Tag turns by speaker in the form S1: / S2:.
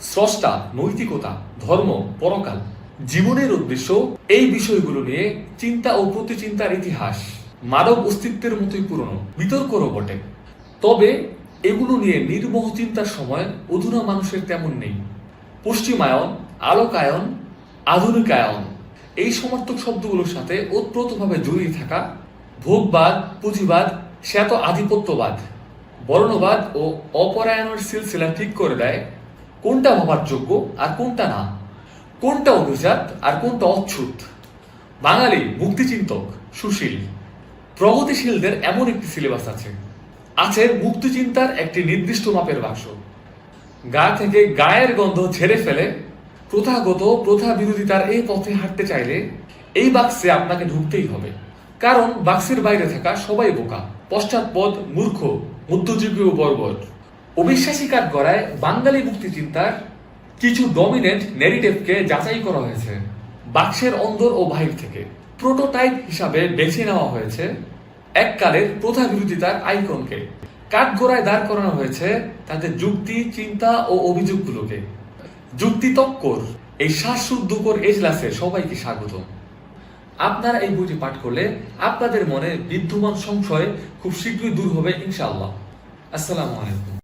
S1: স্রষ্টা, নৈতিকতা, ধর্ম, পরকাল, জীবনের উদ্দেশ্য, এই বিষয়গুলো নিয়ে চিন্তা ও প্রতিচিন্তার ইতিহাস। মানব অস্তিত্বের মতোই পুরনো, বিতর্করও বটে। তবে এগুলো নিয়ে নির্মোহ চিন্তার সময় অধুনা মানুষের তেমন নেই। পশ্চিমায়ন, আলোকায়ন, আধুনিকায়ন, এই সমর্থক শব্দগুলোর সাথে ওতপ্রোতভাবে জড়িয়ে থাকা ভোগবাদ, পুঁজিবাদ, শ্বেত আধিপত্যবাদ, বর্ণবাদ ও অপরায়ণের সিলসিলা ঠিক করে দেয় কোনটা ভাবার যোগ্য আর কোনটা না? কোনটা অভিজাত আর কোনটা অচ্ছুত বাঙালি মুক্তিচিন্তক সুশীল, প্রগতিশীলদের এমন একটি সিলেবাস আছে। আছে মুক্তিচিন্তার একটি নির্দিষ্ট মাপের বাক্স। গা থেকে গায়ের গন্ধ ঝেড়ে ফেলে, প্রথাগত প্রথা বিরোধিতার এই পথে হাঁটতে চাইলে এই বাক্সে আপনাকে ঢুকতেই হবে। কারণ বাক্সের বাইরে থাকা সবাই বোকা, পশ্চাৎপদ, মূর্খ, মধ্যযুগীয় বর্বর। অবিশ্বাসী কাজ করায় বাঙালি মুক্তিচিন্তার কিছু ডমিনেন্ট ন্যারেটিভকে যাচাই করা হয়েছে। বাক্সের অন্দর ও বাহির থেকে। প্রোটোটাইপ হিসাবে বেছে নেওয়া হয়েছে এককালের প্রথা বিরোধিতার আইকনকে কাঠগোড়ায় দাঁড় করানো হয়েছে তাদের যুক্তি, চিন্তা ও অভিযোগগুলোকে। যুক্তি তক্কর এই শ্বাসরুদ্ধকর এজলাসে সবাইকে স্বাগত আপনারা এই বইটি পাঠ করলে আপনাদের মনে বিদ্যমান সংশয় খুব শীঘ্রই দূর হবে ইনশাআল্লাহ। আসসালামু আলাইকুম।